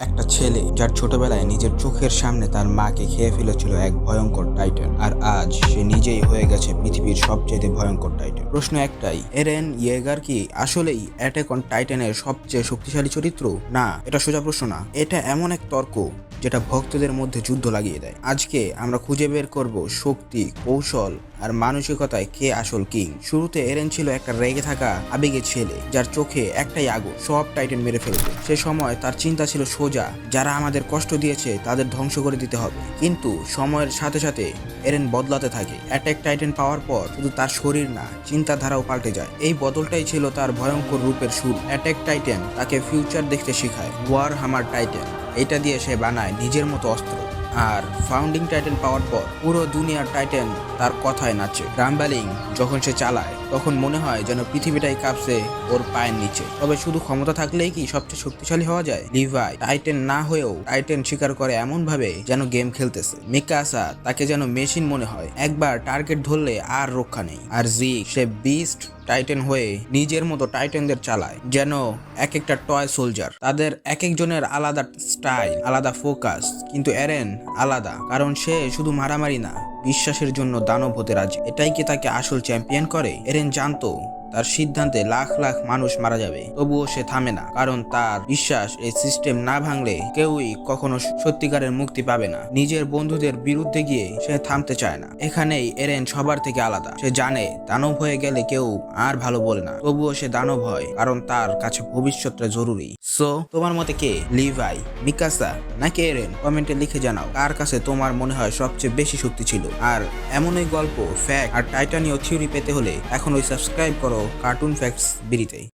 একটা ছেলে যার ছোটবেলায় নিজের চোখের সামনে তার মাকে খেয়ে ফেলেছিল এক ভয়ঙ্কর টাইটান আর আজ সে নিজেই হয়ে গেছে পৃথিবীর সবচেয়ে ভয়ঙ্কর টাইটান প্রশ্ন একটাই, এরেন ইয়েগার কি আসলেই অ্যাটাক অন টাইটানের সবচেয়ে শক্তিশালী চরিত্র? না, এটা সোজা প্রশ্ন না। এটা এমন এক তর্ক যেটা ভক্তদের মধ্যে যুদ্ধ লাগিয়ে দেয়। আজকে আমরা খুঁজে বের করব শক্তি, কৌশল আর মানসিকতায় কে আসল কিং? শুরুতে এরেন ছিল একটা রেগে থাকা আবেগের ছেলে, যার চোখে একটাই আগুন, সব টাইটেন মেরে ফেলবে। সে সময় তার চিন্তা ছিল সোজা, যারা আমাদের কষ্ট দিয়েছে তাদের ধ্বংস করে দিতে হবে। কিন্তু সময়ের সাথে সাথে এরেন বদলাতে থাকে। অ্যাটাক টাইটেন পাওয়ার পর শুধু তার শরীর না, চিন্তাধারাও পাল্টে যায়। এই বদলটাই ছিল তার ভয়ঙ্কর রূপের সুর অ্যাটাক টাইটেন তাকে ফিউচার দেখতে শেখায় ওয়ার হামার টাইটেন। এটা দিয়ে সে বানায় নিজের মতো অস্ত্র। আর ফাউন্ডিং টাইটেন পাওয়ার পর পুরো দুনিয়ার টাইটেন তার কথায় নাচে। রামবালিং যখন সে চালায় তখন মনে হয় যেন পৃথিবীটাই কাঁপছে ওর পায়ের নিচে। তবে শুধু ক্ষমতা থাকলেই কি সবচেয়ে শক্তিশালী হওয়া যায়? লিভাই, টাইটেন না হয়েও টাইটেন শিকার করে এমন ভাবে যেন গেম খেলতেছে। মিকাসা তাকে যেন মেশিন মনে হয়। একবার টার্গেট ধরলে আর রক্ষা নেই। আর জি সে বিস্ট টাইটেন হয়ে নিজের মতো টাইটেনদের চালায়, যেন এক একটা টয় সোলজার। তাদের এক একজনের আলাদা স্টাইল, আলাদা ফোকাস, কিন্তু এরেন আলাদা, কারণ সে শুধু মারামারি না বিশ্বাসের জন্য দানব হতে রাজি। এটাই কি তাকে আসল চ্যাম্পিয়ন করে? এরেন জানতো। তার সিদ্ধান্তে লাখ লাখ মানুষ মারা যাবে। তবুও সে থামে না, কারণ তার বিশ্বাস এই সিস্টেম না ভাঙলে কেউই কখনো সত্যিকারের মুক্তি পাবে না। নিজের বন্ধুদের বিরুদ্ধে গিয়ে সে থামতে চায় না। এখানেই এরেন সবার থেকে আলাদা। সে জানে দানব হয়ে গেলে কেউ আর ভালো বলে না। তবুও সে দানব হয়, কারণ তার কাছে ভবিষ্যৎটা জরুরি। সো, তোমার মতে কে, লিভাই, মিকাসা, নাকি এরেন? কমেন্টে লিখে জানাও, কার কাছে তোমার মনে হয় সবচেয়ে বেশি শক্তি ছিল? আর এমনই গল্প, ফ্যাক্ট, আর টাইটানীয় থিওরি পেতে হলে এখন ওই সাবস্ক্রাইব করো। Cartoon facts বিড়িতে